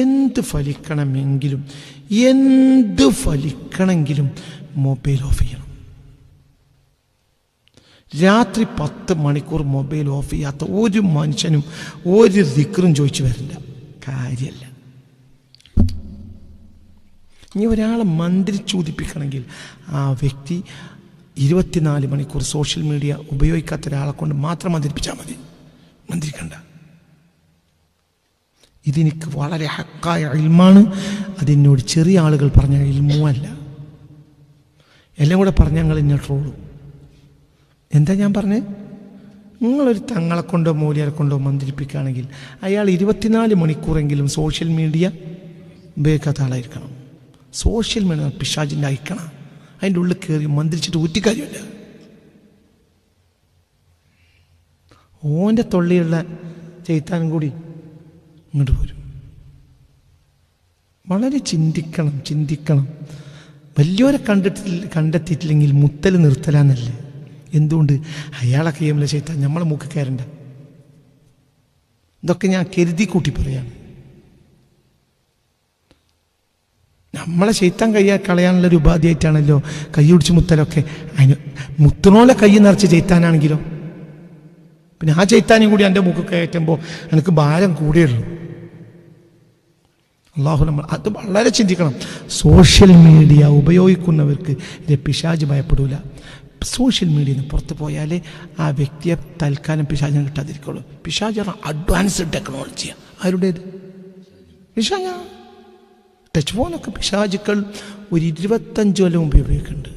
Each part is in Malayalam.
എന്ത് ഫലിക്കണമെങ്കിലും എന്ത് ഫലിക്കണമെങ്കിലും മൊബൈൽ ഓഫ് ചെയ്യണം. രാത്രി പത്ത് മണിക്കൂർ മൊബൈൽ ഓഫ് ചെയ്യാത്ത ഒരു മനുഷ്യനും ഒരു ദിക്കറും ചോദിച്ചു വരില്ല. കാര്യമല്ല ഇനി ഒരാളെ മന്ത്രി ചൂതിപ്പിക്കണമെങ്കിൽ ആ വ്യക്തി ഇരുപത്തിനാല് മണിക്കൂർ സോഷ്യൽ മീഡിയ ഉപയോഗിക്കാത്ത ഒരാളെ കൊണ്ട് മാത്രം മന്ത്രിപ്പിച്ചാൽ മതി. മന്ത്രിക്കണ്ട. ഇതെനിക്ക് വളരെ ഹക്കായ ഇൽമാണ്. അതിനോട് ചെറിയ ആളുകൾ പറഞ്ഞ അല്ല എല്ലാം കൂടെ പറഞ്ഞ ഞങ്ങൾ ഇന്ന ട്രോളും എന്താ ഞാൻ പറഞ്ഞത് നിങ്ങളൊരു തങ്ങളെ കൊണ്ടോ മൂലിയരെ കൊണ്ടോ മന്ത്രിപ്പിക്കുകയാണെങ്കിൽ അയാൾ ഇരുപത്തിനാല് മണിക്കൂറെങ്കിലും സോഷ്യൽ മീഡിയ ഉപയോഗിക്കാത്ത ആളായിരിക്കണം സോഷ്യൽ മീഡിയ പിശാജിന്റെ അയക്കണം. അതിന്റെ ഉള്ളിൽ കയറി മന്ത്രിച്ചിട്ട് ഊറ്റിക്കാര്യമില്ല ഓന്റെ തൊള്ളിയുള്ള ചെയ്ത്താനും കൂടി ഇങ്ങോട്ട് വരും വളരെ ചിന്തിക്കണം ചിന്തിക്കണം. വലിയവരെ കണ്ടിട്ടില്ല കണ്ടെത്തിയിട്ടില്ലെങ്കിൽ മുത്തൽ നിർത്തലാന്നല്ലേ? എന്തുകൊണ്ട്? അയാളെ കയ്യമല്ല ചെയ്ത നമ്മളെ മൂക്ക് കയറണ്ട. ഇതൊക്കെ ഞാൻ കരുതി കൂട്ടി പറയാം നമ്മളെ ശൈത്താൻ കയ്യാ കളയാനുള്ള ഒരു ഉപാധിയായിട്ടാണല്ലോ കൈ പിടിച്ച് മുത്തലൊക്കെ. അതിന് മുത്തനോലെ കൈ നിറച്ച് ചെയ്ത്താനാണെങ്കിലോ പിന്നെ ആ ചൈത്താനും കൂടി എന്റെ മൂക്ക് കയറ്റുമ്പോൾ എനിക്ക് ഭാരം കൂടിയുള്ളൂ അള്ളാഹു നമ്മൾ അത് വളരെ ചിന്തിക്കണം. സോഷ്യൽ മീഡിയ ഉപയോഗിക്കുന്നവർക്ക് ഇത് പിശാജ് ഭയപ്പെടില്ല സോഷ്യൽ മീഡിയയിൽ നിന്ന് പുറത്ത് പോയാലേ ആ വ്യക്തിയെ തൽക്കാലം പിശാജിനെ കിട്ടാതിരിക്കുള്ളൂ. പിശാജ് അഡ്വാൻസ്ഡ് ടെക്നോളജിയാണ് ആരുടേത്? പിശാജ ടച്ച് ഫോണൊക്കെ പിശാചുക്കൾ ഒരു ഇരുപത്തഞ്ച് കൊല്ലം ഉപയോഗിക്കുന്നുണ്ട്.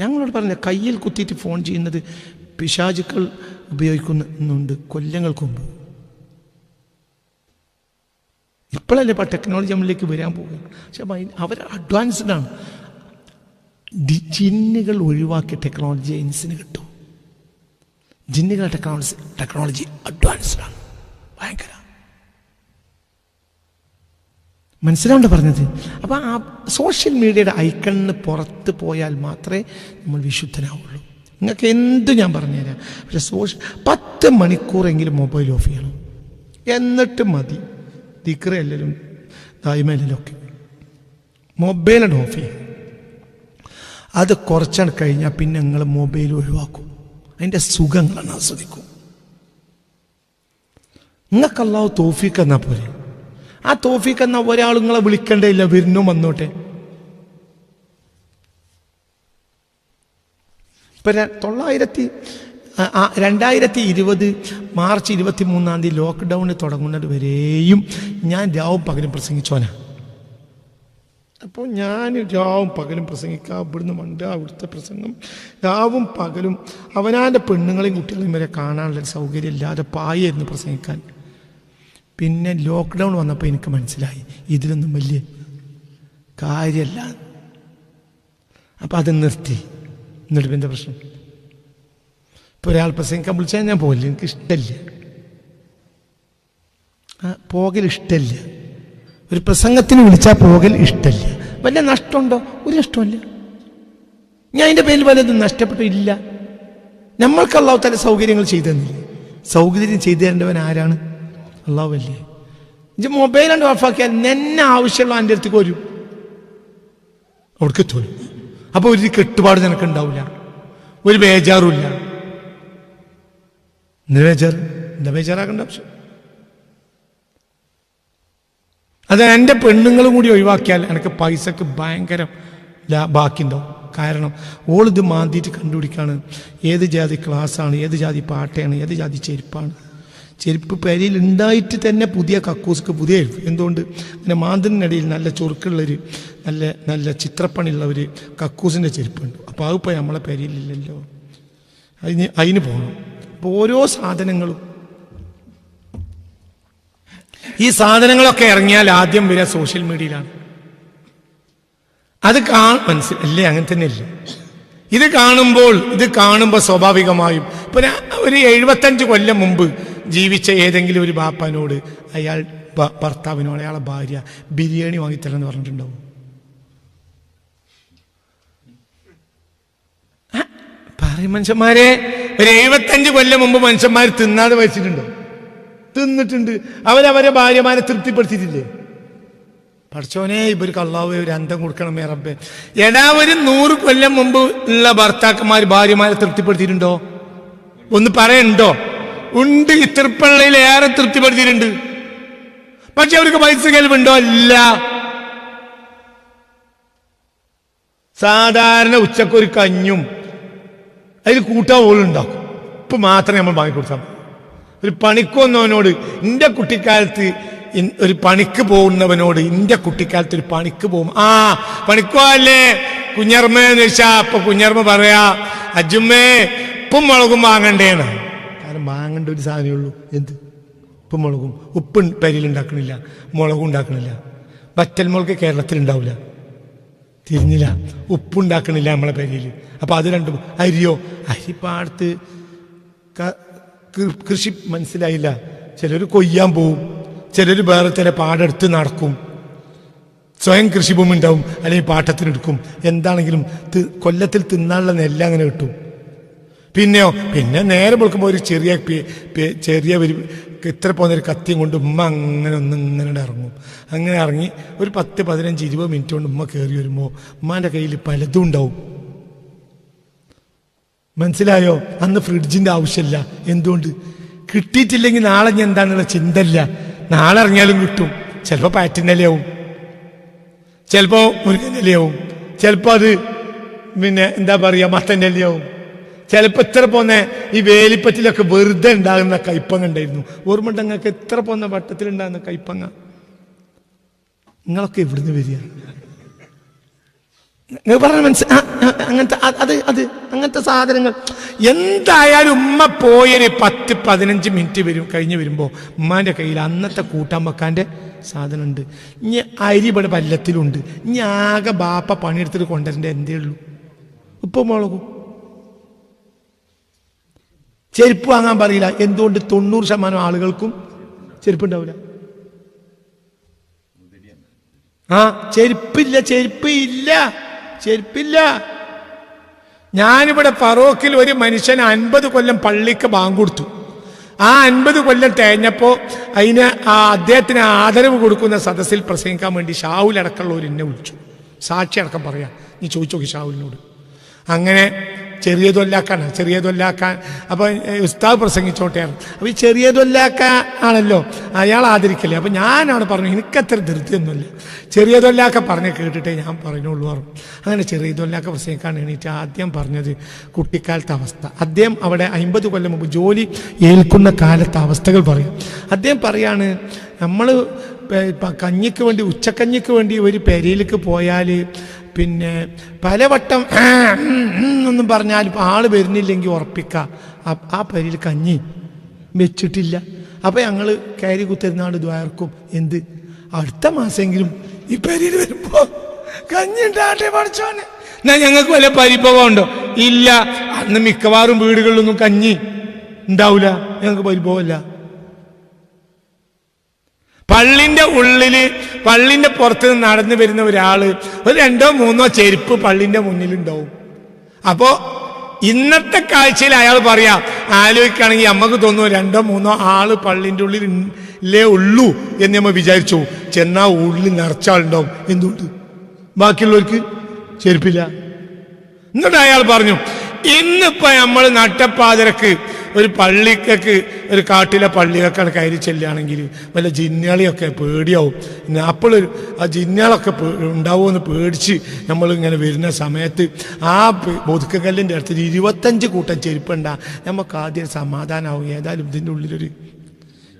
ഞങ്ങളോട് പറഞ്ഞ കയ്യിൽ കുത്തിയിട്ട് ഫോൺ ചെയ്യുന്നത് പിശാചുക്കൾ ഉപയോഗിക്കുന്നുണ്ട് കൊല്ലങ്ങൾക്ക് മുമ്പ്. ഇപ്പോഴല്ലേ ഇപ്പം ടെക്നോളജി നമ്മളിലേക്ക് വരാൻ പോകുന്നു പക്ഷെ അവർ അഡ്വാൻസ്ഡ് ആണ്. ജിന്നുകൾ ഒഴിവാക്കിയ ടെക്നോളജി ഇൻസിന് കിട്ടും. ജിന്നുകളുടെ ടെക്നോളജി ടെക്നോളജി അഡ്വാൻസ്ഡ് ആണ്. ഭയങ്കര. മനസ്സിലാണ്ട് പറഞ്ഞത്. അപ്പം ആ സോഷ്യൽ മീഡിയയുടെ ഐക്കണിന് പുറത്ത് പോയാൽ മാത്രമേ നമ്മൾ വിശുദ്ധനാവുള്ളൂ. നിങ്ങൾക്ക് എന്ത് ഞാൻ പറഞ്ഞുതരാം? പക്ഷെ സോഷ്യൽ പത്ത് മണിക്കൂറെങ്കിലും മൊബൈൽ ഓഫ് ചെയ്യണം. എന്നിട്ട് മതി. ദിക്ര എല്ലാവരും ദായ്മയിലും ഒക്കെ. മൊബൈലാണ് ഓഫ് ചെയ്യും. അത് കുറച്ചാണ് കഴിഞ്ഞാൽ പിന്നെ നിങ്ങൾ മൊബൈൽ ഒഴിവാക്കും. അതിന്റെ സുഖങ്ങളാണ് ആസ്വദിക്കും. നിങ്ങൾക്ക് അല്ലാവ് തോഫീക്ക് ആ തോഫിക്ക് എന്ന ഒരാൾ നിങ്ങളെ വിളിക്കണ്ടേയില്ല വരുന്നു വന്നോട്ടെ. ഇപ്പൊ തൊള്ളായിരത്തി രണ്ടായിരത്തി ഇരുപത് മാർച്ച് ഇരുപത്തി മൂന്നാം തീയതി ലോക്ക്ഡൗൺ തുടങ്ങുന്നത് വരെയും ഞാൻ രാവും പകലും പ്രസംഗിച്ചോനാ. അപ്പോൾ ഞാൻ രാവും പകലും പ്രസംഗിക്കുക ഇവിടുന്ന് മണ്ട അവിടുത്തെ പ്രസംഗം. രാവും പകലും അവനാന്റെ പെണ്ണുങ്ങളെയും കുട്ടികളെയും വരെ കാണാനുള്ള സൗകര്യം ഇല്ലാതെ പായായിരുന്നു പ്രസംഗിക്കാൻ. പിന്നെ ലോക്ക്ഡൗൺ വന്നപ്പോൾ എനിക്ക് മനസ്സിലായി. ഇതിലൊന്നും വലിയ കാര്യമല്ല അപ്പം അത് നിർത്തി. എന്നിട്ട് പിന്നെ പ്രശ്നം? ഇപ്പോൾ ഒരാൾ പ്രസംഗിക്കാൻ വിളിച്ചാൽ ഞാൻ പോകില്ല എനിക്ക് ഇഷ്ടമില്ല പോകൽ ഇഷ്ടമില്ല ഒരു പ്രസംഗത്തിന് വിളിച്ചാൽ പോകൽ ഇഷ്ടമില്ല വല്ല നഷ്ടമുണ്ടോ? ഒരു നഷ്ടമില്ല ഞാൻ അതിന്റെ പേരിൽ വല്ലതും നഷ്ടപ്പെട്ടില്ല നമ്മൾക്ക് അള്ളാഹു തല സൗകര്യങ്ങൾ ചെയ്തു തന്നില്ല? സൗകര്യം ചെയ്തു തരേണ്ടവൻ ആരാണ്? അള്ളാഹു അല്ലേ ഇത് മൊബൈൽ കൊണ്ട് ഓഫാക്കിയാൽ നിന്നെ ആവശ്യമുള്ള എന്റെ അടുത്തേക്ക് വരും. അവിടേക്ക് തോന്നും അപ്പോൾ ഒരു കെട്ടുപാട് നിനക്ക് ഉണ്ടാവില്ല ഒരു ബേജാറുമില്ല എന്ത് ബേജാറ്? എന്താ ബേജാറാക്കേണ്ട ആവശ്യം? അത് എന്റെ പെണ്ണുങ്ങളും കൂടി ഒഴിവാക്കിയാൽ എനിക്ക് പൈസക്ക് ഭയങ്കര ബാക്കിയുണ്ടാവും. കാരണം ഓളിത് മാന്തിയിട്ട് കണ്ടുപിടിക്കാണ്. ഏത് ജാതി ക്ലാസ്സാണ് ഏത് ജാതി പാട്ടയാണ് ഏത് ജാതി ചെരുപ്പാണ്. ചെരുപ്പ് പെരയിൽ ഉണ്ടായിട്ട് തന്നെ പുതിയ കക്കൂസ്ക്ക് പുതിയ ചെരുപ്പ് എന്തുകൊണ്ട്? അങ്ങനെ മാന്തിനിടയിൽ നല്ല ചുരുക്കുള്ളൊരു നല്ല നല്ല ചിത്രപ്പണിയുള്ള ഒരു കക്കൂസിന്റെ ചെരുപ്പുണ്ട്. അപ്പോൾ അതിപ്പോൾ നമ്മളെ പെരയിലില്ലല്ലോ. അതിന് അതിന് പോകണം. അപ്പോൾ ഓരോ സാധനങ്ങളും. ഈ സാധനങ്ങളൊക്കെ ഇറങ്ങിയാൽ ആദ്യം വരിക സോഷ്യൽ മീഡിയയിലാണ്. അത് കാ മനസ്സിലല്ലേ അങ്ങനെ തന്നെ ഇല്ല ഇത് കാണുമ്പോൾ ഇത് കാണുമ്പോൾ സ്വാഭാവികമായും. ഇപ്പൊ ഒരു എഴുപത്തഞ്ച് കൊല്ലം മുമ്പ് ജീവിച്ച ഏതെങ്കിലും ഒരു ബാപ്പനോട് അയാൾ ഭർത്താവിനോട് അയാളെ ഭാര്യ ബിരിയാണി വാങ്ങിത്തരാന്ന് പറഞ്ഞിട്ടുണ്ടാവും. പറയും മനുഷ്യന്മാരെ ഒരു എഴുപത്തഞ്ച് കൊല്ലം മുമ്പ് മനുഷ്യന്മാർ തിന്നാതെ വെച്ചിട്ടുണ്ടോ തിന്നിട്ടുണ്ട്. അവരവരെ ഭാര്യമാരെ തൃപ്തിപ്പെടുത്തിയിട്ടില്ലേ? പഠിച്ചോനെ ഇവർക്ക് അള്ളാഹു ഒരു അന്തം കൊടുക്കണമേ റബ്ബെ. എടാ ഒരു നൂറ് കൊല്ലം മുമ്പ് ഉള്ള ഭർത്താക്കന്മാർ ഭാര്യമാരെ തൃപ്തിപ്പെടുത്തിയിട്ടുണ്ടോ? ഒന്ന് പറയണ്ടോ? ഉണ്ട്. ഈ തൃപ്പള്ളിയിൽ ഏറെ തൃപ്തിപ്പെടുത്തിയിട്ടുണ്ട്. പക്ഷെ അവർക്ക് പൈസ കേൾവുണ്ടോ ഇല്ല. സാധാരണ ഉച്ചക്കൊരു കഞ്ഞും അതിൽ കൂട്ടാ ഓളുണ്ടാക്കും ഇപ്പൊ മാത്രമേ നമ്മൾ വാങ്ങിക്കൊടുത്താൽ ഒരു പണിക്കൊന്നവനോട് എന്റെ കുട്ടിക്കാലത്ത് ഒരു പണിക്ക് പോകുന്നവനോട് എന്റെ കുട്ടിക്കാലത്ത് ഒരു പണിക്ക് പോകും. ആ പണിക്കോ അല്ലേ കുഞ്ഞർമ്മ എന്ന് വെച്ചാ അപ്പൊ കുഞ്ഞർമ്മ പറയാ അജുമ്മേ ഉപ്പും മുളകും വാങ്ങണ്ടേന്ന്. കാരണം വാങ്ങേണ്ട ഒരു സാധനമേ ഉള്ളൂ. എന്ത്? ഉപ്പ് മുളകും ഉപ്പ് പരിയിൽ ഉണ്ടാക്കണില്ല. മുളകും ഉണ്ടാക്കണില്ല. വറ്റൽ മുളക് കേരളത്തിൽ ഉണ്ടാവില്ല. തിരിഞ്ഞില്ല. ഉപ്പുണ്ടാക്കണില്ല നമ്മളെ പരിയിൽ അപ്പൊ അത് രണ്ടും അരിയോ? അരി പാടത്ത് കൃഷി മനസ്സിലായില്ല. ചിലർ കൊയ്യാൻ പോവും. ചിലർ വേറെ ചില പാടെടുത്ത് നടക്കും. സ്വയം കൃഷിഭൂമി ഉണ്ടാവും. അല്ലെങ്കിൽ പാട്ടത്തിനെടുക്കും. എന്താണെങ്കിലും കൊല്ലത്തിൽ തിന്നാനുള്ള നെല്ല അങ്ങനെ കിട്ടും. പിന്നെയോ പിന്നെ നേരെ വിളിക്കുമ്പോൾ ഒരു ചെറിയ ചെറിയ ഒരു ഇത്ര പോകുന്ന ഒരു കത്തിയും കൊണ്ട് ഉമ്മ അങ്ങനെ ഒന്ന് ഇങ്ങനെ ഇറങ്ങും. അങ്ങനെ ഇറങ്ങി ഒരു പത്ത് പതിനഞ്ച് ഇരുപത് മിനിറ്റ് കൊണ്ട് ഉമ്മ കയറി വരുമ്പോൾ ഉമ്മാന്റെ കയ്യിൽ പലതും ഉണ്ടാവും. മനസ്സിലായോ? അന്ന് ഫ്രിഡ്ജിന്റെ ആവശ്യമില്ല. എന്തുകൊണ്ട്? കിട്ടിയിട്ടില്ലെങ്കിൽ നാളെ ഞാൻ എന്താണെന്നുള്ള ചിന്തയില്ല. നാളെ ഇറങ്ങിയാലും കിട്ടും. ചിലപ്പോൾ പാറ്റിന്റെ ഇലയാവും ചിലപ്പോൾ മുരുകന്റെ ഇലയാവും ചിലപ്പോൾ അത് പിന്നെ എന്താ പറയുക മത്തന്റെ ഇലയാവും ചിലപ്പോൾ എത്ര പോന്നെ ഈ വേലിപ്പറ്റിലൊക്കെ വെറുതെ ഉണ്ടാകുന്ന കൈപ്പങ്ങ ഉണ്ടായിരുന്നു. ഓർമ്മ നിങ്ങൾക്ക് എത്ര പോന്ന വട്ടത്തിലുണ്ടാകുന്ന കൈപ്പങ്ങ നിങ്ങളൊക്കെ എവിടുന്ന് വരിക. പറഞ്ഞ മനസ്സ് അങ്ങനത്തെ അത് അത് അങ്ങനത്തെ സാധനങ്ങൾ. എന്തായാലും ഉമ്മ പോയൊരു പത്ത് പതിനഞ്ച് മിനിറ്റ് വരും കഴിഞ്ഞ് വരുമ്പോൾ ഉമ്മാന്റെ കയ്യിൽ അന്നത്തെ കൂട്ടാൻ വെക്കാന്റെ സാധനമുണ്ട്. ഇനി അരി ഇവിടെ പല്ലത്തിലുണ്ട്. ഇനി ആകെ ബാപ്പ പണിയെടുത്തിട്ട് കൊണ്ടുവരേണ്ട എന്തേ ഉള്ളൂ. ഉപ്പ് മുളകും. ചെരുപ്പ് വാങ്ങാൻ പറയില്ല. എന്തുകൊണ്ട് തൊണ്ണൂറ് ശതമാനം ആളുകൾക്കും ചെരുപ്പ് ഉണ്ടാവില്ല ആ ചെരുപ്പില്ല ചെരുപ്പ് ഇല്ല ചെരുപ്പില്ല. ഞാനിവിടെ ഫറോക്കിൽ ഒരു മനുഷ്യൻ അൻപത് കൊല്ലം പള്ളിക്ക് ബാങ്ക് കൊടുത്തു. ആ അൻപത് കൊല്ലം തേഞ്ഞപ്പോൾ അതിന് ആ അദ്ദേഹത്തിന് ആദരവ് കൊടുക്കുന്ന സദസ്സിൽ പ്രസംഗിക്കാൻ വേണ്ടി ഷാവുൽ അടക്കമുള്ളവർ എന്നെ വിളിച്ചു. സാക്ഷി അടക്കം പറയാം. നീ ചോദിച്ചു നോക്കി ഷാവുലിനോട് അങ്ങനെ ചെറിയതൊല്ലാക്കാണ് ചെറിയതൊല്ലാക്കാൻ. അപ്പൊ ഉസ്താവ് പ്രസംഗിച്ചോട്ടെയാണ്. അപ്പോൾ അപ്പൊ ഈ ചെറിയതൊല്ലാക്ക ആണല്ലോ അയാൾ ആദരിക്കല്ലേ അപ്പോൾ ഞാനാണ് പറഞ്ഞു എനിക്കത്ര ധൃതിയൊന്നുമില്ല. ചെറിയതൊല്ലാക്ക പറഞ്ഞ് കേട്ടിട്ടേ ഞാൻ പറഞ്ഞോളൂ പറഞ്ഞു. അങ്ങനെ ചെറിയതൊല്ലാക്ക പ്രസംഗിക്കാൻ എണീറ്റ് ആദ്യം പറഞ്ഞത് കുട്ടിക്കാലത്തെ അവസ്ഥ. അദ്ദേഹം അവിടെ അമ്പത് കൊല്ലം മുമ്പ് ജോലി ഏൽക്കുന്ന കാലത്തെ അവസ്ഥകൾ പറയും. അദ്ദേഹം പറയാണ് നമ്മൾ കഞ്ഞിക്ക് വേണ്ടി ഉച്ചക്കഞ്ഞിക്ക് വേണ്ടി ഒരു പെരയിലേക്ക് പോയാൽ പിന്നെ പലവട്ടം ആ, ഉം, ഉം എന്നും പറഞ്ഞാൽ ഇപ്പം ആൾ വരുന്നില്ലെങ്കിൽ ഉറപ്പിക്കുക ആ- പരിയിൽ കഞ്ഞി വെച്ചിട്ടില്ല. അപ്പം ഞങ്ങൾ കയറി കുത്തിരുന്നാട് ദ്വാർക്കും എന്ത്? അടുത്ത മാസമെങ്കിലും ഈ പരിയിൽ വരുമ്പോൾ കഞ്ഞി ഉണ്ടാട്ടെ പഠിച്ചോനെ എന്നാ ഞങ്ങൾക്ക് വല്ല പരിഭവമുണ്ടോ ഇല്ല. അന്ന് മിക്കവാറും വീടുകളിലൊന്നും കഞ്ഞി ഉണ്ടാവില്ല ഞങ്ങൾക്ക് പരിഭവമല്ല പള്ളിന്റെ ഉള്ളിൽ പള്ളിന്റെ പുറത്ത് നിന്ന് നടന്നു വരുന്ന ഒരാൾ ഒരു രണ്ടോ മൂന്നോ ചെരുപ്പ് പള്ളിന്റെ മുന്നിലുണ്ടാവും. അപ്പോ ഇന്നത്തെ കാഴ്ചയിൽ അയാൾ പറയാം ആലോചിക്കുകയാണെങ്കിൽ നമുക്ക് തോന്നുന്നു രണ്ടോ മൂന്നോ ആൾ പള്ളിന്റെ ഉള്ളിൽ ഇല്ലേ ഉള്ളൂ എന്ന് നമ്മൾ വിചാരിച്ചു. ചെന്നാ ഉള്ളിൽ നിറച്ചാളുണ്ടാവും എന്തുകൊണ്ട്? ബാക്കിയുള്ളവർക്ക് ചെരുപ്പില്ല. എന്നിട്ട് അയാൾ പറഞ്ഞു ഇന്നിപ്പോ നമ്മൾ നട്ടപ്പാതിരക്ക് ഒരു പള്ളിക്കൊക്കെ ഒരു കാട്ടിലെ പള്ളിയൊക്കെ കയറി ചെല്ലുകയാണെങ്കിൽ വല്ല ജിന്നാളിയൊക്കെ പേടിയാവും. പിന്നെ അപ്പോൾ ആ ജിന്നാളൊക്കെ ഉണ്ടാവുമെന്ന് പേടിച്ച് നമ്മൾ ഇങ്ങനെ വരുന്ന സമയത്ത് ആ ഒതുക്കക്കല്ലിന്റെ അടുത്ത് ഇരുപത്തഞ്ച് കൂട്ടം ചെരുപ്പുണ്ട നമുക്ക് ആദ്യം സമാധാനമാവും ഏതായാലും ഇതിന്റെ ഉള്ളിലൊരു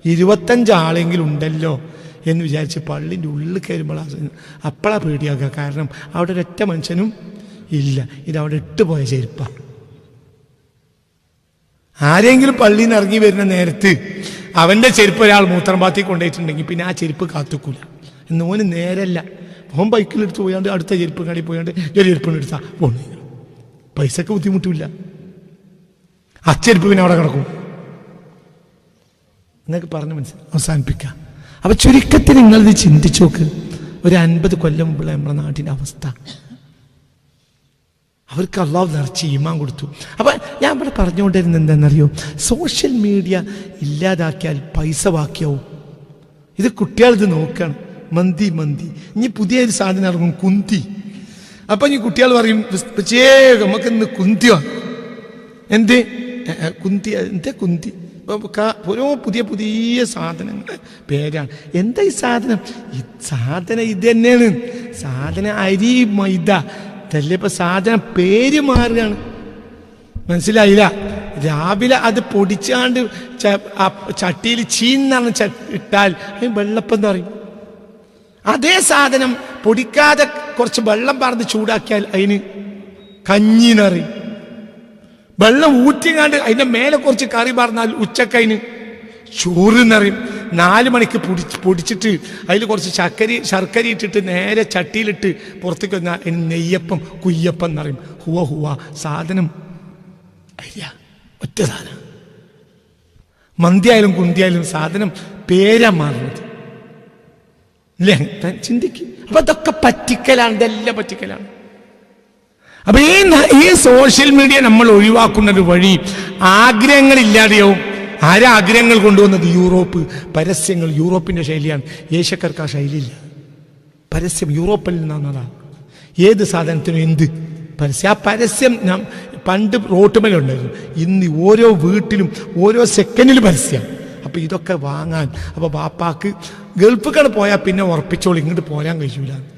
ഇരുപത്തഞ്ച് ആളെങ്കിലും ഉണ്ടല്ലോ എന്ന് വിചാരിച്ച് പള്ളിന്റെ ഉള്ളിൽ കയറുമ്പോൾ അപ്പോഴാണ് പേടിയാക്കുക കാരണം അവിടെ ഒരൊറ്റ മനുഷ്യനും ഇല്ല. ഇത് അവിടെ ഇട്ട് പോയ ചെരുപ്പാണ് ആരെങ്കിലും പള്ളിയിൽ നിന്ന് ഇറങ്ങി വരുന്ന നേരത്ത് അവന്റെ ചെരുപ്പ് ഒരാൾ മൂത്രം പാത്തി കൊണ്ടുപോയിട്ടുണ്ടെങ്കിൽ പിന്നെ ആ ചെരുപ്പ് കാത്തുക്കൂല. എന്ന് ഓന് നേരല്ല. ഓൻ ബൈക്കിലെടുത്ത് പോയാണ്ട് അടുത്ത ചെരുപ്പ് കടയിൽ പോയാണ്ട് ഒരു ചെരുപ്പിന് എടുത്താ പോണു. പൈസക്ക് ബുദ്ധിമുട്ടില്ല. ആ ചെരുപ്പ് പിന്നെ അവിടെ കിടക്കും. എന്നൊക്കെ പറഞ്ഞ് മനസ്സിലായി അവസാനിപ്പിക്കാം. അപ്പൊ ചുരുക്കത്തിൽ നിങ്ങളിത് ചിന്തിച്ചു നോക്ക്. ഒരു അൻപത് കൊല്ലം മുമ്പുള്ള നമ്മുടെ നാട്ടിന്റെ അവസ്ഥ. അവർക്ക് അള്ളാഹു നിറച്ച് ഈമാൻ കൊടുത്തു. അപ്പം ഞാൻ ഇവിടെ പറഞ്ഞുകൊണ്ടിരുന്നത് എന്താണെന്നറിയോ? സോഷ്യൽ മീഡിയ ഇല്ലാതാക്കിയാൽ പൈസ ബാക്കിയാവും. ഇത് കുട്ടികളിത് നോക്കണം. മന്തി മന്തി. ഇനി പുതിയൊരു സാധനം ഇറങ്ങും കുന്തി. അപ്പം ഇനി കുട്ടികൾ പറയും ചേ നമുക്ക് ഇന്ന് കുന്തി വാങ്ങാം എന്ത് കുന്തി എന്തേ കുന്തി? ഓരോ പുതിയ പുതിയ സാധനങ്ങൾ പേരാണ്. എന്താ ഈ സാധനം? ഈ സാധനം ഇത് തന്നെയാണ്. സാധനം അരി മൈദ. ഇതല്ലേ ഇപ്പൊ സാധനം പേര് മാറുകയാണ്. മനസ്സിലായില്ല? രാവിലെ അത് പൊടിച്ചാണ്ട് ചട്ടിയിൽ ചീന്നാണ് ഇട്ടാൽ വെള്ളപ്പം എന്ന് പറയും. അതേ സാധനം പൊടിക്കാതെ കുറച്ച് വെള്ളം പറഞ്ഞ് ചൂടാക്കിയാൽ അതിന് കഞ്ഞിന്നറിയും വെള്ളം ഊറ്റിങ്ങാണ്ട് അതിന്റെ മേലെ കുറച്ച് കറി പറഞ്ഞാൽ ഉച്ചക്കതിന് ചോറ് നിറയും നാല് മണിക്ക് പൊടിച്ച് പൊടിച്ചിട്ട് അതിൽ കുറച്ച് ശർക്കരി ശർക്കര ഇട്ടിട്ട് നേരെ ചട്ടിയിലിട്ട് പുറത്തേക്ക് വന്നാൽ നെയ്യപ്പം കുയ്യപ്പം എന്നറിയും ഹുവ ഹുവ. സാധനം അയ്യ ഒറ്റ സാധനം. മന്തിയായാലും കുന്തിയായാലും സാധനം പേരാ മാറുന്നത്. അല്ലേ ചിന്തിക്കും. അപ്പൊ അതൊക്കെ പറ്റിക്കലാണ്. ഇതെല്ലാം പറ്റിക്കലാണ്. അപ്പൊ ഈ ഈ സോഷ്യൽ മീഡിയ നമ്മൾ ഒഴിവാക്കുന്ന ഒരു വഴി ആഗ്രഹങ്ങളില്ലാതെയാവും. ആരാ ആഗ്രഹങ്ങൾ കൊണ്ടുവന്നത്? യൂറോപ്പ്. പരസ്യങ്ങൾ യൂറോപ്പിന്റെ ശൈലിയാണ്. ഏഷ്യക്കാർക്ക് ആ ശൈലിയില്ല. പരസ്യം യൂറോപ്പിൽ നിന്നാണ് ഏത് സാധനത്തിനും എന്ത് പരസ്യം? ആ പരസ്യം ഞാൻ പണ്ട് റോട്ടുമലുണ്ടായിരുന്നു ഇന്ന് ഓരോ വീട്ടിലും ഓരോ സെക്കൻഡിൽ പരസ്യം. അപ്പൊ ഇതൊക്കെ വാങ്ങാൻ. അപ്പോൾ ബാപ്പാക്ക് ഗൾഫുകൾ പോയാൽ പിന്നെ ഉറപ്പിച്ചോളൂ. ഇങ്ങോട്ട് പോരാൻ കഴിയൂല മോനെ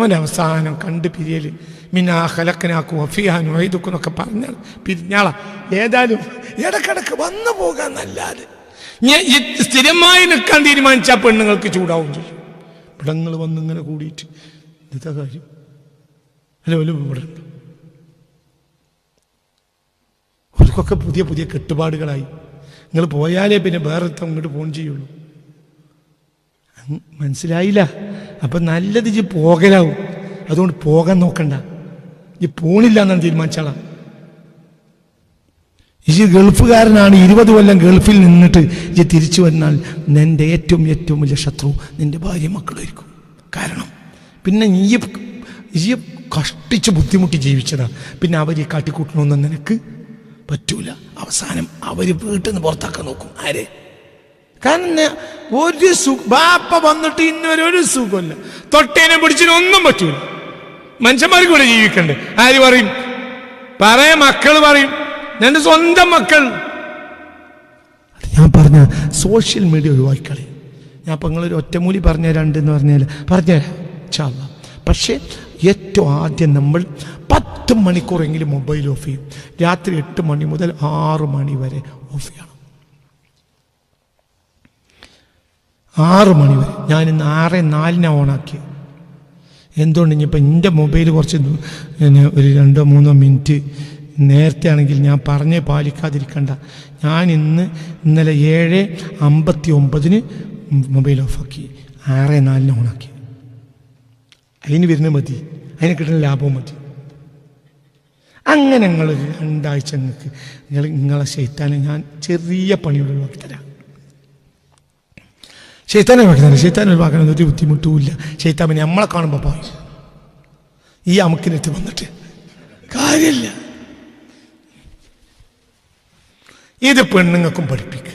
അവസാനം കണ്ട് പിരിയൽ. മിനാ ഹലക്കനാക്കും അഫിയാനും വൈദുക്കും എന്നൊക്കെ പറഞ്ഞാൽ പിരിഞ്ഞാളാ. ഏതായാലും ഇടക്കിടക്ക് വന്നു പോകാന്നല്ലാതെ ഞാൻ സ്ഥിരമായി നിൽക്കാൻ തീരുമാനിച്ച പെണ്ണുങ്ങൾക്ക് ചൂടാവും ചെയ്യും. പിടങ്ങൾ വന്ന് ഇങ്ങനെ കൂടിയിട്ട് ഇന്നത്തെ കാര്യം? അല്ല ഹലോ ഇവിടെ അവർക്കൊക്കെ പുതിയ പുതിയ കെട്ടുപാടുകളായി. നിങ്ങൾ പോയാലേ പിന്നെ വേറെ അങ്ങോട്ട് ഫോൺ ചെയ്യുള്ളൂ. മനസ്സിലായില്ല. അപ്പൊ നല്ലത് ഇജ്ജ് പോകലാവും. അതുകൊണ്ട് പോകാൻ നോക്കണ്ട. ഇജ്ജ് പോണില്ല എന്നാണ് തീരുമാനിച്ചാളാ ഇജ് ഗൾഫുകാരനാണ് ഇരുപത് കൊല്ലം ഗൾഫിൽ നിന്നിട്ട് ഇജ് തിരിച്ചു വന്നാൽ നിന്റെ ഏറ്റവും ഏറ്റവും വലിയ ശത്രു നിന്റെ ഭാര്യ മക്കളായിരിക്കും. കാരണം പിന്നെ നീ ഈ കഷ്ടിച്ച് ബുദ്ധിമുട്ടി ജീവിച്ചതാ. പിന്നെ അവരെ കാട്ടിക്കൂട്ടണമെന്ന് നിനക്ക് പറ്റൂല. അവസാനം അവർ വീട്ടിൽ നിന്ന് പുറത്താക്കാൻ നോക്കും. ആരെ? കാരണം ഒരു സുഖ ബാപ്പ വന്നിട്ട് ഇന്നുവരെ ഒരു സുഖമില്ല. തൊട്ടേനെ പിടിച്ചിന് ഒന്നും പറ്റൂല. മനുഷ്യന്മാർക്ക് കൂടെ ജീവിക്കണ്ടേ? ആര് പറയും? പറയ മക്കൾ പറയും. എന്റെ സ്വന്തം മക്കൾ. ഞാൻ പറഞ്ഞ സോഷ്യൽ മീഡിയ ഒഴിവാക്കിക്കളി ഞാൻ ഇപ്പം നിങ്ങളൊരു ഒറ്റമൂലി പറഞ്ഞ രണ്ടെന്ന് പറഞ്ഞാൽ പറഞ്ഞുതരാം ചാള പക്ഷേ ഏറ്റവും ആദ്യം നമ്മൾ പത്ത് മണിക്കൂറെങ്കിലും മൊബൈൽ ഓഫ് ചെയ്യും. രാത്രി എട്ട് മണി മുതൽ ആറ് മണി വരെ ഓഫ് ചെയ്യണം. ആറ് മണി വരെ. ഞാൻ ഇന്ന് ആറ് നാലിനാണ് ഓണാക്കി എന്തുകൊണ്ട് ഇനിയിപ്പോൾ എന്റെ മൊബൈൽ കുറച്ച് ഒരു രണ്ടോ മൂന്നോ മിനിറ്റ് നേരത്തെ ആണെങ്കിൽ ഞാൻ പറഞ്ഞ് പാലിക്കാതിരിക്കണ്ട. ഞാൻ ഇന്ന് ഇന്നലെ ഏഴ് അമ്പത്തി ഒമ്പതിന് മൊബൈൽ ഓഫാക്കി. ആറ് നാലിന് ഓണാക്കി. അതിന് വരുന്ന മതി. അതിന് കിട്ടുന്ന ലാഭവും മതി. അങ്ങനെ നിങ്ങൾ രണ്ടാഴ്ച നിങ്ങൾക്ക് നിങ്ങൾ നിങ്ങളെ ശൈത്താനെ ഞാൻ ചെറിയ ഒഴിവാക്കി തരാം. ശൈത്താനെ ഒഴിവാക്കി ശൈത്താനെ ഒഴിവാക്കാൻ ഒരു ബുദ്ധിമുട്ടുമില്ല പിന്നെ നമ്മളെ കാണുമ്പോൾ പോയി. ഈ അമുക്കിനെത്തി വന്നിട്ട്. കാര്യമില്ല. ഇത് പെണ്ണുങ്ങൾക്കും പഠിപ്പിക്കുക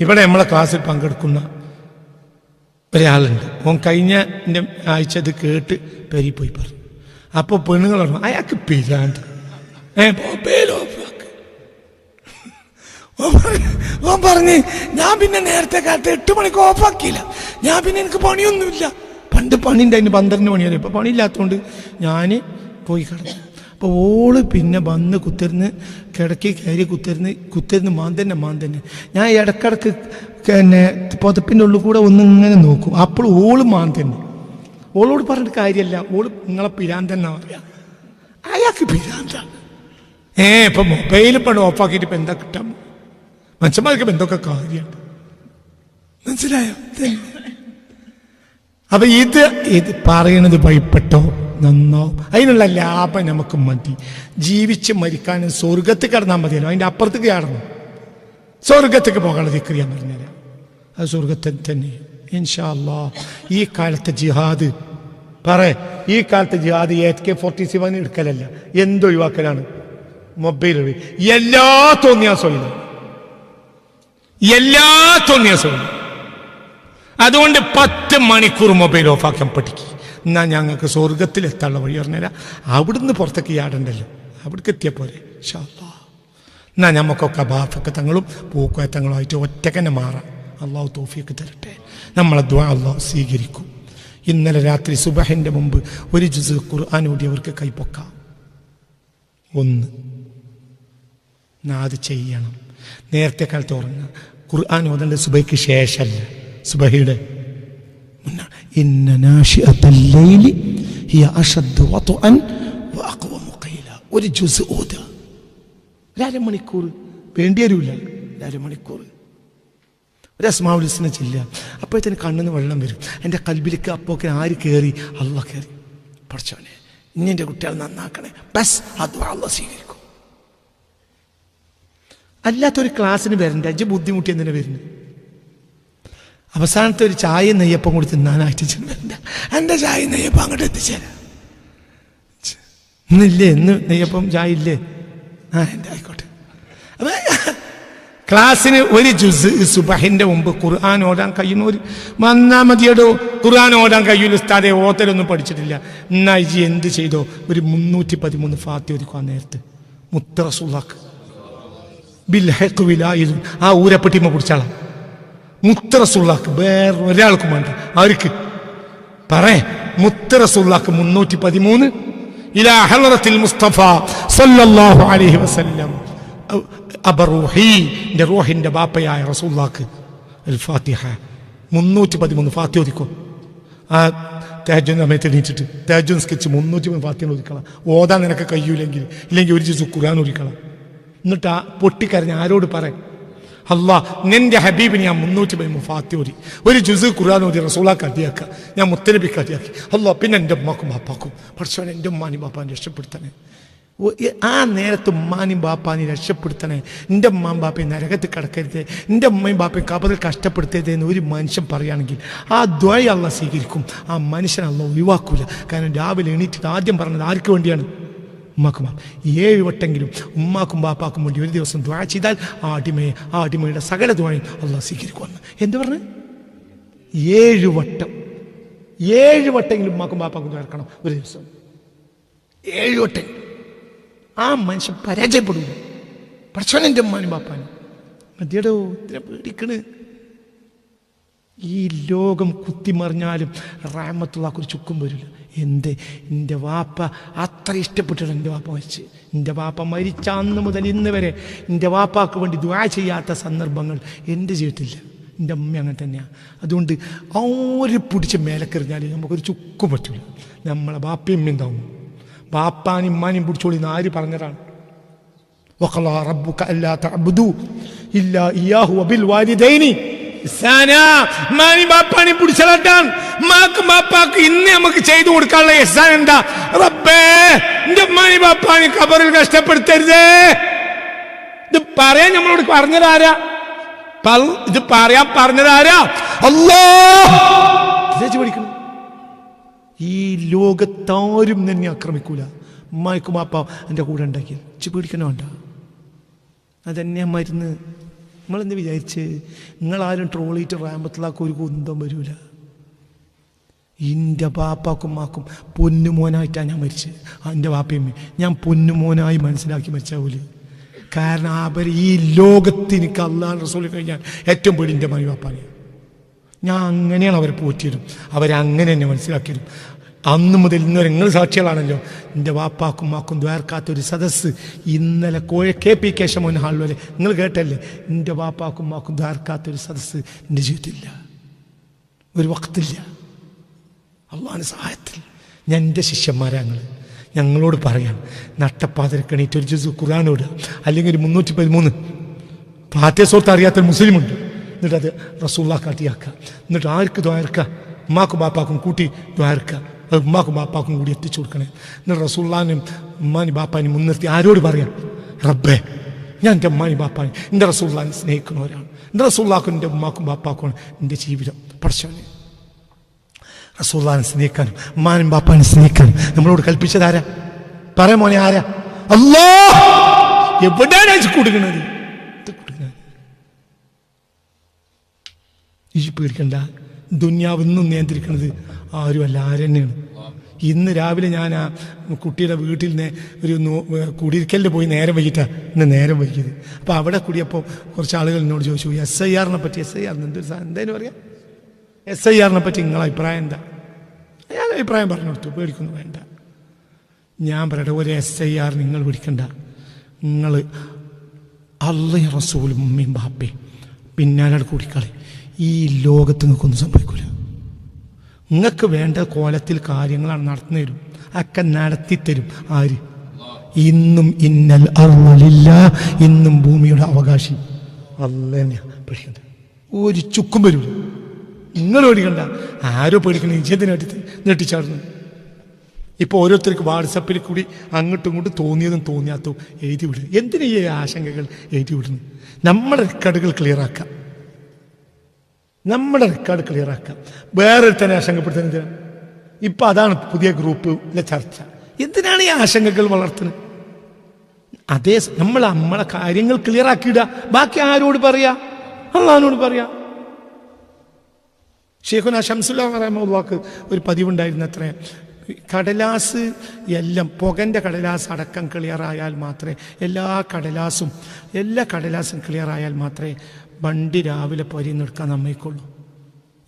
ഇവിടെ നമ്മളെ ക്ലാസ്സിൽ പങ്കെടുക്കുന്ന ഒരാളുണ്ട്. ഓൻ കഴിഞ്ഞ എന്റെ ആഴ്ച അത് കേട്ട് പെരി പോയി പറഞ്ഞു. അപ്പോൾ പെണ്ണുങ്ങൾ പറഞ്ഞു അയാൾക്ക് പിരാണ്ട് ഏ മൊബൈൽ ഓൻ പറഞ്ഞ് ഓൻ പറഞ്ഞ് ഞാൻ പിന്നെ നേരത്തെ കാലത്ത് എട്ട് മണിക്ക് ഓഫാക്കിയില്ല ഞാൻ പിന്നെ എനിക്ക് പണിയൊന്നുമില്ല. പണ്ട് പണി ഉണ്ടായിരുന്നു പന്ത്രണ്ട് മണി വരെ. ഇപ്പൊ പണിയില്ലാത്തതുകൊണ്ട് ഞാൻ പോയി കിടന്നു. അപ്പോൾ ഓൾ പിന്നെ വന്ന് കുത്തിരുന്ന് കിടക്കി കയറി കുത്തിരുന്ന് കുത്തിരുന്ന് മാന്തന്നെ മാന്തന്നെ ഞാൻ ഇടക്കിടക്ക് പിന്നെ പുതപ്പിന്റെ ഉള്ളിൽ കൂടെ ഒന്ന് ഇങ്ങനെ നോക്കും. അപ്പോൾ ഓൾ മാന്തന്നെ ഓളോട് പറഞ്ഞിട്ട് കാര്യമല്ല ഓൾ നിങ്ങളെ പിരാന്തെന്നാ പറയാ. അയാൾക്ക് പിരാന്താണ്. ഏ ഇപ്പം മൊബൈൽ പണ്ട് ഓഫാക്കിയിട്ട് ഇപ്പം എന്താ കിട്ടാൻ മനുഷ്യന്മാർക്ക് എന്തൊക്കെ കാര്യമുണ്ട്? മനസ്സിലായോ. അപ്പൊ ഇത് ഇത് പറയണത് ഭയപ്പെട്ടോ നന്നാവും അതിനുള്ള ലാഭം നമുക്ക് മതി. ജീവിച്ച് മരിക്കാനും സ്വർഗത്തിൽ കിടന്നാൽ മതിയല്ലോ. അതിന്റെ അപ്പുറത്തേക്ക് കയറണം സ്വർഗത്തേക്ക് പോകാനുള്ള തിക്രിയ പറഞ്ഞുതരാം അത് സ്വർഗത്തിൽ തന്നെ. ഇൻഷാ അല്ലാ ഈ കാലത്തെ ജിഹാദ്. പറ ഈ കാലത്തെ ജിഹാദ് എ കെ ഫോർട്ടി സെവൻ എടുക്കലല്ല. എന്തൊഴിവാക്കലാണ്? മൊബൈൽ എല്ലാ തോന്നിയാ തോന്നിയാസവും എല്ലാ തോന്നിയാസവും അതുകൊണ്ട് പത്ത് മണിക്കൂർ മൊബൈൽ ഓഫാക്കാൻ പഠിക്കും എന്നാ ഞങ്ങൾക്ക് സ്വർഗത്തിൽ എത്താനുള്ള വഴി പറഞ്ഞുതരാം. അവിടുന്ന് പുറത്തേക്ക് ചാടണ്ടല്ലോ അവിടേക്ക് എത്തിയ പോരെ. ഇൻഷാ അല്ലാ. എന്നാ നമുക്കൊക്കെ ബാഫക്കത്തങ്ങളും പൂക്കത്തങ്ങളും ആയിട്ട് ഒറ്റക്കന്നെ മാറാം. അള്ളാഹു തോഫിയൊക്കെ തരട്ടെ. നമ്മളെ ദ്വാ അള്ളാഹു സ്വീകരിക്കും. ഇന്നലെ രാത്രി സുബഹിന്റെ മുമ്പ് ഒരു ജുസ് ഖുർആൻ അവർക്ക് കൈപ്പൊക്കാം ഒന്ന്. എന്നാ അത് ചെയ്യണം. നേരത്തെ കാലത്ത് ഉറങ്ങുക ഖുർആൻ ഓതേണ്ടത് സുബൈക്ക് ശേഷമല്ല സുബഹിയുടെ ഒരു ജുസ് ഓതുക വേണ്ടി വരില്ല ഒരു അരമണിക്കൂർ. ഒരു അസ്മാവുലിസിനെ ചില്ല അപ്പോഴത്തേന് കണ്ണിന് വെള്ളം വരും. എന്റെ കൽബിലേക്ക് അപ്പോക്ക് ആര് കയറി അള്ള കയറി പഠിച്ചവനെ ഇനി എന്റെ കുട്ടികൾ നന്നാക്കണേ. ബസ് അത് അള്ള സ്വീകരിക്കും. അല്ലാത്തൊരു ക്ലാസ്സിന് വരണ്ട. അജ്ജ് ബുദ്ധിമുട്ടി എന്തിനു വരുന്നു? അവസാനത്തെ ഒരു ചായ നെയ്യപ്പം കൂടി തിന്നാനായിട്ട് വരണ്ട. എന്റെ ചായ നെയ്യപ്പം അങ്ങോട്ട് എത്തിച്ചേരാം. ഇന്നില്ലേ? ഇന്ന് നെയ്യപ്പം ചായ ഇല്ലേ? ആ എന്റെ ആയിക്കോട്ടെ. അപ്പൊ ക്ലാസ്സിന് ഒരു ജുസ് സുബഹിന്റെ മുമ്പ് ഖുർആൻ ഓടാൻ കഴിയുന്ന ഒരു വന്നാ മതിയടോ. ഖുർആൻ ഓടാൻ കഴിയൂല. ഉസ്താദെ ഓത്തലൊന്നും പഠിച്ചിട്ടില്ല. എന്നാ ഇജി എന്ത് ചെയ്തോ? ഒരു മുന്നൂറ്റി പതിമൂന്ന് ഫാത്തി ഒരുക്കാൻ നേരത്ത്. മുത്തറസുള്ളാക്ക് ബിൽഹഖ് വിലായിതും ആ ഊരപ്പെട്ടിമ പിടിച്ചാളാം. മുത്തറസുള്ളാക്ക് വേറെ ഒരാൾക്കും വേണ്ട. ആർക്ക്? പറയേ. മുത്തറസുള്ളാക്ക് മുന്നൂറ്റി പതിമൂന്ന് ഇലാ ഹലറത്തിൽ മുസ്തഫ സല്ലല്ലാഹു അലൈഹി വസല്ലം. അബറൂഹി എന്റെ ബാപ്പയായ റസൂല്ലാക്ക് അൽ ഫാത്തിഹ മുന്നൂറ്റി പതിമൂന്ന് ഫാത്തി ഒതുക്കോ. ആ തേജുൻ സമയത്ത് എണീറ്റിട്ട് തേജുൻ സ്കെച്ച് മുന്നൂറ്റി പതിമൂന്ന് ഫാത്തിയാണ് ഒതുക്കണം ഓതാൻ നിനക്ക് കഴിയൂലെങ്കിൽ ഇല്ലെങ്കിൽ ഒരു ജിസു ഖുർആൻ ഒതുക്കണം എന്നിട്ട് ആ പൊട്ടിക്കരഞ്ഞ് ആരോട് പറയാം? അള്ളാ നിന്റെ ഹബീബിന് ഞാൻ മുന്നൂറ്റി പതിമൂന്ന് ഫാത്തി ഓതി. ഒരു ജുസ് ഖുർആൻ ഓതി റസൂലാക്ക് അടിയാക്കുക ഞാൻ മുത്തലബിക്ക് അടിയാക്കി അള്ളാ പിന്നെ എന്റെ ഉമ്മാക്കും ബാപ്പാക്കും. പഠിച്ചവൻ എന്റെ ഉമ്മാനും ബാപ്പാനും രക്ഷപ്പെടുത്തണേ. ആ നേരത്ത് ഉമ്മാനും ബാപ്പാനും രക്ഷപ്പെടുത്തണേ. എന്റെ ഉമ്മാൻ ബാപ്പയും നരകത്ത് കിടക്കരുത്. എന്റെ ഉമ്മയും ബാപ്പയും കപതിൽ കഷ്ടപ്പെടുത്തരുത് എന്ന് ഒരു മനുഷ്യൻ പറയുകയാണെങ്കിൽ ആ ദ്വയ അള്ള സ്വീകരിക്കും. ആ മനുഷ്യൻ അള്ള ഒഴിവാക്കൂല. കാരണം രാവിലെ എണീറ്റിട്ട് ആദ്യം പറഞ്ഞത് ആർക്ക് വേണ്ടിയാണ്? ഉമ്മാക്കും ഏഴ് വട്ടെങ്കിലും ഉമ്മാക്കും ബാപ്പാക്കും വേണ്ടി ഒരു ദിവസം ദ്വാ ചെയ്താൽ ആ അടിമയെ ആ അടിമയുടെ സകല ദ്വായും അള്ളാഹ് സ്വീകരിക്കുമെന്ന് എന്ത് പറഞ്ഞു? ഏഴ് വട്ടം. ഏഴ് വട്ടെങ്കിലും ഉമ്മാക്കും ബാപ്പാക്കും കേൾക്കണം ഒരു ദിവസം. ഏഴ് വട്ടം. ആ മനുഷ്യൻ പരാജയപ്പെടുന്നു. പ്രശ്നന്റെ ഉമ്മാനും ബാപ്പാനും. മതിയടോ ഇത്ര പേടിക്കണ്. ഈ ലോകം കുത്തിമറിഞ്ഞാലും റാമത്തുള്ള ഒരു ചുക്കും വരില്ല. എന്തേ എൻ്റെ വാപ്പ അത്ര ഇഷ്ടപ്പെട്ടിട്ട് എൻ്റെ വാപ്പ മരിച്ച് എൻ്റെ വാപ്പ മരിച്ച അന്ന് മുതൽ ഇന്ന് വരെ എൻ്റെ വാപ്പാക്ക് വേണ്ടി ദ്വാ ചെയ്യാത്ത സന്ദർഭങ്ങൾ എൻ്റെ ജീവിതത്തിലില്ല എൻ്റെ അമ്മ അങ്ങനെ തന്നെയാണ് അതുകൊണ്ട് ആര് പിടിച്ച് മേലക്കെറിഞ്ഞാൽ നമുക്കൊരു ചുക്കും പറ്റില്ല നമ്മളെ ബാപ്പയും ഉമ്മയും ഉണ്ടാവും ബാപ്പാനും ഇമ്മാനും പിടിച്ചോളി എന്ന് ആര് പറഞ്ഞതാണ് وقضى ربك ألا تعبدوا إلا إياه وبالوالدين إحسانا മാനി ബാപ്പാനെ പിടിച്ചലട്ടാൻ മാക്ക് ബാപ്പാക്ക് ഇന്ന് നമുക്ക് ചെയ്തു കൊടുക്കാനുള്ള എഹ്സാൻ എന്താ? റബ്ബേ എന്റെ മാനി ബാപ്പാനെ കബറിൽ കഷ്ടപ്പെടുത്തരുതേ. ഇത് പറയാൻ നമ്മളോട് പറഞ്ഞതാരാ ഇത് പറയാൻ പറഞ്ഞതാരാ അല്ലോ! പഠിക്കണം ഈ ലോകത്താരും നിന്നെ ആക്രമിക്കൂല. ഉമ്മായിക്കും ബാപ്പ എന്റെ കൂടെ ഉണ്ടാക്കി. ഇച്ച് പേടിക്കണ വേണ്ട. അതന്നെ മരുന്ന്. നിങ്ങളെന്ത് വിചാരിച്ച്? നിങ്ങളാരും ട്രോളിയിട്ട് റാമ്പത്തിലാക്കൊരു ഒരു കുന്തം വരൂല. എന്റെ ബാപ്പാക്കും മാക്കും പൊന്നുമോനായിട്ടാണ് ഞാൻ മരിച്ചത് എന്റെ ബാപ്പയും ഞാൻ പൊന്നുമോനായി മനസ്സിലാക്കി മരിച്ച പോലെ. കാരണം അവർ ഈ ലോകത്തിന് അള്ളാൻ റസൂൽ കഴിഞ്ഞാൽ ഏറ്റവും പേടി എന്റെ മണി ബാപ്പാനെ ഞാൻ അങ്ങനെയാണ് അവരെ പോറ്റിയതും. അവരങ്ങനെ എന്നെ മനസ്സിലാക്കിയതും. അന്ന് മുതൽ ഇന്ന് വരെ നിങ്ങൾ സാക്ഷികളാണല്ലോ. എന്റെ വാപ്പാക്കും മാക്കും ദ്വാർക്കാത്തൊരു സദസ്സ് ഇന്നലെ കോഴ കെ പി കേശമോൻ ഹാൾ വരെ. നിങ്ങൾ കേട്ടല്ലേ? എന്റെ വാപ്പാക്കും മാക്കും ദ്വാർക്കാത്തൊരു സദസ്സ് എന്റെ ജീവിതത്തില്ല ഒരു വക്തില്ല. അള്ളാഹാണ് സഹായത്തിൽ. ഞാൻ എന്റെ ശിഷ്യന്മാരെ ഞങ്ങൾ ഞങ്ങളോട് പറയാം നട്ടപ്പാതിരക്കണീറ്റ് ഒരു ജുസ് ഖുറാനോട് അല്ലെങ്കിൽ ഒരു മുന്നൂറ്റി പതിമൂന്ന് പാത്യസോർത്ത് അറിയാത്തൊരു മുസ്ലിമുണ്ട്. എന്നിട്ട് അത് റസൂള്ള കാട്ടിയാക്കുക എന്നിട്ട് ആർക്ക് ദ്വാരക്ക ഉമ്മാക്കും ബാപ്പാക്കും കൂട്ടി ദ്വാരക്ക അത് ഉമ്മാക്കും ബാപ്പാക്കും കൂടി എത്തിച്ചു കൊടുക്കണേ. എന്നിട്ട് റസൂള്ളാനും ഉമ്മാനും ബാപ്പാനും മുൻനിർത്തി ആരോട് പറയാം? റബ്ബേ ഞാൻ എന്റെ ഉമ്മാനും ബാപ്പാനും എന്റെ റസൂള്ളാനെ സ്നേഹിക്കുന്നവരാണ്. എന്റെ റസൂള്ളാക്കും എന്റെ ഉമ്മാക്കും ബാപ്പാക്കും എന്റെ ജീവിതം. പഠിച്ചവനെ. റസൂള്ളാനെ സ്നേഹിക്കാനും ഉമ്മാനും ബാപ്പാനും സ്നേഹിക്കാനും നമ്മളോട് കൽപ്പിച്ചതാരാ പറ മോനെ ആരാ? അല്ലോ എവിടെയാണ് അയച്ചു പേടിക്കണ്ട. ദുന്യാവ് ഇന്നും നിയന്ത്രിക്കുന്നത് ആരുമല്ല ആരെന്നെയാണ്. ഇന്ന് രാവിലെ ഞാൻ ആ കുട്ടിയുടെ വീട്ടിൽ നിന്ന് ഒരു കുടിയിരിക്കലിൽ പോയി നേരം വൈകിട്ടാ ഇന്ന് നേരം വൈകിയത്. അപ്പോൾ അവിടെ കൂടിയപ്പോൾ കുറച്ച് ആളുകൾ എന്നോട് ചോദിച്ചു എസ് ഐ ആറിനെ പറ്റി എസ് ഐ ആറിന് എന്തൊരു എന്തായാലും പറയാം എസ് ഐ ആറിനെ പറ്റി നിങ്ങളെ അഭിപ്രായം എന്താ? ഞാൻ അഭിപ്രായം പറഞ്ഞു കൊടുത്തു പേടിക്കുന്നു വേണ്ട. ഞാൻ പറയട്ടെ ഒരു എസ് ഐ ആർ നിങ്ങൾ പിടിക്കണ്ട. നിങ്ങൾ അള്ളയും റസൂലും ഉമ്മയും ബാപ്പയും പിന്നാലെ കൂടിക്കളി. ഈ ലോകത്ത് നിങ്ങൾക്കൊന്നും സംഭവിക്കില്ല നിങ്ങൾക്ക് വേണ്ട കോലത്തിൽ കാര്യങ്ങളാണ് നടത്തുന്ന തരും. ഒക്കെ നടത്തിത്തരും ആര്? ഇന്നും ഇന്നൽ അറുമലില്ല ഇന്നും ഭൂമിയുടെ അവകാശി. അല്ല ഒരു ചുക്കും വരില്ല നിങ്ങൾ പേടിക്കണ്ട. ആരോ പേടിക്കണ്ട നിജത്തിനായിട്ട് നെട്ടിച്ചാടുന്നു ഇപ്പോൾ ഓരോരുത്തർക്ക് വാട്സപ്പിൽ കൂടി അങ്ങോട്ടും ഇങ്ങോട്ടും തോന്നിയതും തോന്നിയാത്തോ എഴുതി വിടുന്നു. എന്തിനാ ഈ ആശങ്കകൾ എഴുതി വിടുന്നു? നമ്മുടെ റെക്കോർഡുകൾ ക്ലിയറാക്കാം നമ്മുടെ റെക്കോർഡ് ക്ലിയറാക്കാം വേറെ തന്നെ ആശങ്കപ്പെടുത്തുന്നത് ഇപ്പം അതാണ് പുതിയ ഗ്രൂപ്പിലെ ചർച്ച. എന്തിനാണ് ഈ ആശങ്കകൾ വളർത്തുന്നത്? അതേ നമ്മൾ നമ്മളെ കാര്യങ്ങൾ ക്ലിയറാക്കിയിടുക ബാക്കി ആരോട് പറയാ? അള്ളഹാനോട് പറയാ. ഷെയ്ഖുന ഷംസുല്ലാ റഹ്മുള്ളാക്ക് ഒരു പതിവുണ്ടായിരുന്നു അത്ര കടലാസ് എല്ലാം പുകന്റെ കടലാസ് അടക്കം ക്ലിയർ ആയാൽ മാത്രമേ എല്ലാ കടലാസും എല്ലാ കടലാസും ക്ലിയർ ആയാൽ മാത്രമേ വണ്ടി രാവിലെ പൊരി നിൽക്കാൻ നമ്മയ്ക്കുള്ളൂ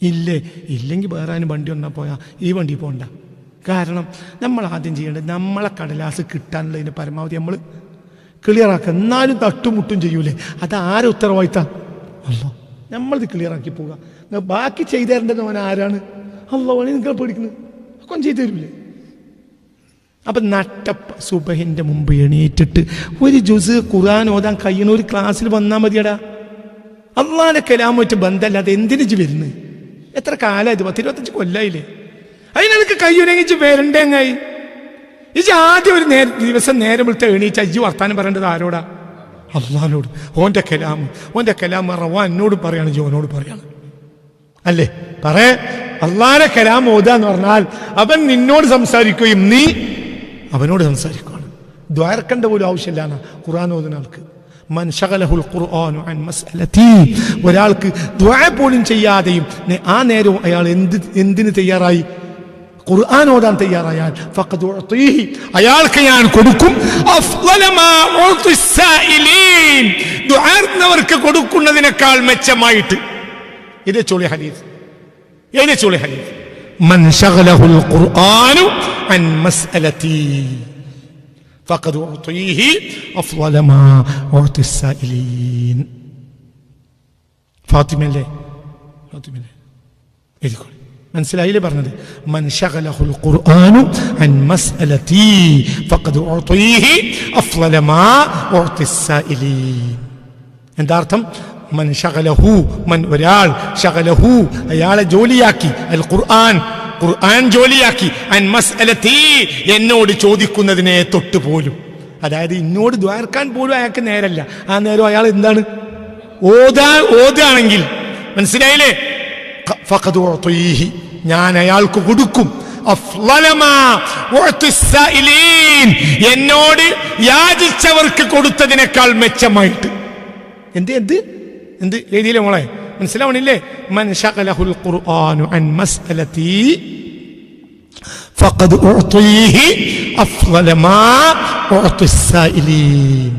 ഇല്ലേ? ഇല്ലെങ്കിൽ വേറെ അതിന് വണ്ടി ഒന്നാ പോയാൽ ഈ വണ്ടി പോകണ്ട കാരണം നമ്മൾ ആദ്യം ചെയ്യേണ്ടത് നമ്മളെ കടലാസ് കിട്ടാനുള്ളതിന് പരമാവധി നമ്മൾ ക്ലിയർ ആക്കുക. എന്നാലും തട്ടുമുട്ടും ചെയ്യൂലേ. അത് ആരെ ഉത്തരവാദിത്ത? അല്ല നമ്മളിത് ക്ലിയർ ആക്കി പോവുക. ബാക്കി ചെയ്തു അവൻ ആരാണ്? അവനെ നിങ്ങൾ പേടിക്കുന്നത് കൊഞ്ച് ചെയ്തു തരൂലേ? അപ്പം നട്ടപ്പ സുബഹിന്റെ മുമ്പ് എണീറ്റിട്ട് ഒരു ജുസ് ഖുറാൻ ഓതാൻ കഴിയണ ഒരു ക്ലാസ്സിൽ വന്നാൽ മതിയടാ. അള്ളാന്റെ കലാമറ്റ് ബന്ധമല്ലാതെ എന്തിനു വരുന്നു? എത്ര കാലം ഇത്? പത്തിരുപത്തഞ്ച് കൊല്ലായില്ലേ? അതിനെനിക്ക് കയ്യുരങ്ങിച്ച് വരണ്ടേങ്ങായി ഇജ് ആദ്യം ഒരു നേരം ദിവസം നേരം വിളിച്ച എണീച്ച അജി വർത്താനം പറയേണ്ടത് ആരോടാ? അള്ളഹാനോട്. ഓന്റെ കലാം ഓന്റെ കലാം റവാ എന്നോട് പറയാണ് ജോനോട് പറയാണ്. അല്ലേ? പറേ അള്ളാരെ കലാം ഓതാന്ന് പറഞ്ഞാൽ അവൻ നിന്നോട് സംസാരിക്കുകയും നീ അവനോട് സംസാരിക്കുകയാണ്. ദ്വാരക്കണ്ട പോലും ആവശ്യമില്ലാണ് ഖുർആൻ ഓതുന്ന ആൾക്ക്. മൻ ശഗലഹുൽ ഖുർആനു അൻ മസ്അലതി ഒരാൾക്ക് ദ്വാര പോലും ചെയ്യാതെയും ആ നേരവും അയാൾ എന്ത് എന്തിന് തയ്യാറായി? ഖുർആൻ ഓതാൻ തയ്യാറായാൽ ഫഖദ് അയാൾക്ക് ഞാൻ കൊടുക്കും. മാ കൊടുക്കുന്നതിനേക്കാൾ മെച്ചമായിട്ട്. ഇത് ചൊളി ഹദീസ് ഇതിനെ ചൊളി ഹദീസ് മൻ ശഗലഹുൽ ഖുർആനു അൻ മസ്അലതി فقد أعطيه أفضل ما أعطي السائلين ഫാത്തിമ അല്ലേ ഫാത്തിമ അല്ലേ എഴുതിക്കോളി മനസ്സിലായില്ലേ പറഞ്ഞത് മൻ ശഗലഹുൽ ഖുർആനു അൻ മസ്അലതി ഫഖദ് ഉഅതീഹി അഫ്ളല മാ ഉഅതി السائلين എന്താ അർത്ഥം മൻ ഷകലഹു മൻ ഒരാൾ ഷകലഹു അയാളെ ജോലിയാക്കി. അൽ ഖുർആൻ ഖുർആൻ ജോലിയാക്കി. എന്നോട് ചോദിക്കുന്നതിനെ തൊട്ടുപോലും അതായത് ഇന്നോട് ദ്വാർക്കാൻ പോലും അയാൾക്ക് നേരല്ല. ആ നേരം അയാൾ എന്താണ്? ഓതാ ഓതാണെങ്കിൽ. മനസ്സിലായില്ലേ? ഞാൻ അയാൾക്ക് കൊടുക്കും. എന്നോട് യാചിച്ചവർക്ക് കൊടുത്തതിനേക്കാൾ മെച്ചമായിട്ട്. എന്ത് എന്ത്? എന്ത് എഴുതിയില്ലേ മോളെ? മനസ്സിലാവണില്ലേ? മൻഷകലഹുൽ ഖുർആനു അൻ മസ്അലതി ഫഖദ് ഉഅതീഹി അഫ്ളല മാ ഉഅതസ്സായിലീൻ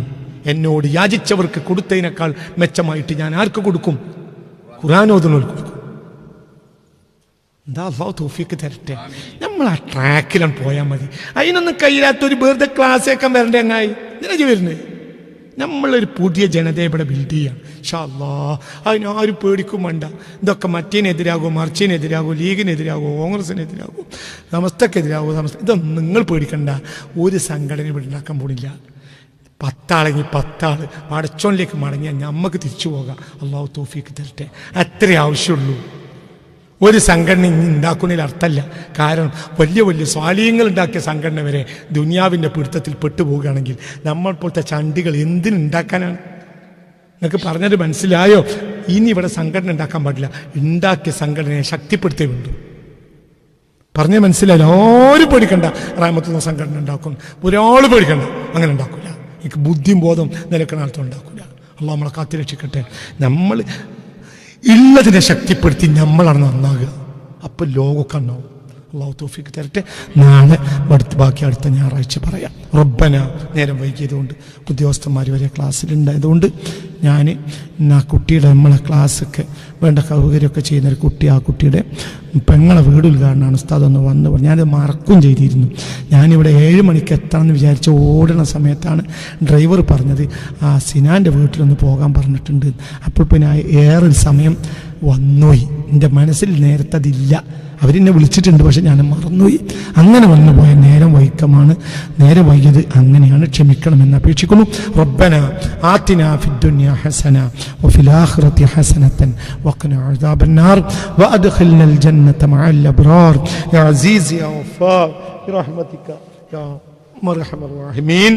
എന്നോട് യാചിച്ചവർക്ക് കൊടുത്തതിനേക്കാൾ മെച്ചമായിട്ട് ഞാൻ ആർക്ക് കൊടുക്കും? ഖുറാനോദിനോൽ കൊടുക്കും. എന്താ അള്ളാഹു തോഫിക്ക് തരട്ടെ? നമ്മൾ ആ ട്രാക്കിലാണ് പോയാൽ മതി. അതിനൊന്നും കഴിയാത്തൊരു വെറുതെ ക്ലാസ്സേക്കാൻ വരണ്ടേ എങ്ങായി ഇതിനാ വരുന്നേ? നമ്മളൊരു പുതിയ ജനതയെ ഇവിടെ ബിൽഡ് ചെയ്യാം. ഷാല്ലാ അതിനാരും പേടിക്കും വേണ്ട. ഇതൊക്കെ മറ്റേനെതിരാകും മറിച്ചിനെതിരാകും ലീഗിനെതിരാകും കോൺഗ്രസിനെതിരാകും സമസ്തക്കെതിരാകും സമസ്ത ഇതൊന്നും നിങ്ങൾ പേടിക്കണ്ട. ഒരു സംഘടന ഇവിടെ ഉണ്ടാക്കാൻ പോണില്ല. പത്താളെങ്കിൽ പത്താൾ പടച്ചോണിലേക്ക് മടങ്ങിയാൽ നമുക്ക് തിരിച്ചു പോകാം. അള്ളാഹു തോഫിക്ക് തരട്ടെ. അത്രേ ആവശ്യമുള്ളൂ. ഒരു സംഘടന ഇനി ഉണ്ടാക്കുന്നതിൽ അർത്ഥമല്ല കാരണം വലിയ വലിയ സ്വാലീയങ്ങൾ ഉണ്ടാക്കിയ സംഘടന വരെ ദുനിയാവിന്റെ പിടുത്തത്തിൽ പെട്ടുപോവുകയാണെങ്കിൽ നമ്മൾ പോലത്തെ ചണ്ടികൾ എന്തിനുണ്ടാക്കാനാണ് നിങ്ങൾക്ക് പറഞ്ഞത് മനസ്സിലായോ? ഇനി ഇവിടെ സംഘടന ഉണ്ടാക്കാൻ പാടില്ല. ഉണ്ടാക്കിയ സംഘടനയെ ശക്തിപ്പെടുത്തേ വേണ്ടു. പറഞ്ഞ മനസ്സിലായില്ല. ആരും പേടിക്കണ്ട. റാമത്തുള്ള സംഘടന ഉണ്ടാക്കും. ഒരാൾ പേടിക്കണ്ട. അങ്ങനെ ഉണ്ടാക്കില്ല എനിക്ക് ബുദ്ധിയും ബോധം നിലക്കുന്ന ആൾത്തും ഉണ്ടാക്കില്ല അള്ളാഹ് നമ്മളെ കാത്തിരക്ഷിക്കട്ടെ. നമ്മൾ ഉള്ളതിനെ ശക്തിപ്പെടുത്തി നമ്മളാണ് നന്നാകുക അപ്പോൾ ലോകമൊക്കെ ഉണ്ടാവും. അള്ളാഹു തോഫിക്ക് തരട്ടെ. നാളെ അടുത്ത് ബാക്കി അടുത്ത ഞായറാഴ്ച പറയാം. റബ്ബന നേരം വൈകിയതുകൊണ്ട് ഉദ്യോഗസ്ഥന്മാർ വരെ ക്ലാസ്സിലുണ്ടായതുകൊണ്ട് ഞാൻ ആ കുട്ടിയുടെ നമ്മളെ ക്ലാസ്സൊക്കെ വേണ്ട സൗകര്യമൊക്കെ ചെയ്യുന്ന ഒരു കുട്ടി ആ കുട്ടിയുടെ പെങ്ങളെ വീട് ഉദ്ഘാടനമാണ് ഉസ്താദ് ഒന്ന് വന്ന് പറഞ്ഞു. ഞാനത് മറക്കും ചെയ്തിരുന്നു. ഞാനിവിടെ ഏഴ് മണിക്ക് എത്താമെന്ന് വിചാരിച്ച് ഓടുന്ന സമയത്താണ് ഡ്രൈവർ പറഞ്ഞത് ആ സിനാന്റെ വീട്ടിലൊന്ന് പോകാൻ പറഞ്ഞിട്ടുണ്ട്. അപ്പോൾ പിന്നെ ഏറെ സമയം വന്നുപോയി. എന്റെ മനസ്സിൽ നേരത്തെ അതില്ല അവരെന്നെ വിളിച്ചിട്ടുണ്ട് പക്ഷെ ഞാൻ മറന്നുപോയി അങ്ങനെ വന്നു പോയ നേരം വൈക്കമാണ് നേരെ വൈകിയത് അങ്ങനെയാണ് ക്ഷമിക്കണമെന്ന് അപേക്ഷിക്കുന്നു റബ്ബന ആത്തിന ഫിദ്ദുനിയ ഹസന وفي الآخرة حسنة وقنا عذاب النار وأدخلنا الجنة مع الأبرار يا عزيز يا غفار برحمتك يا مرحم الراحمين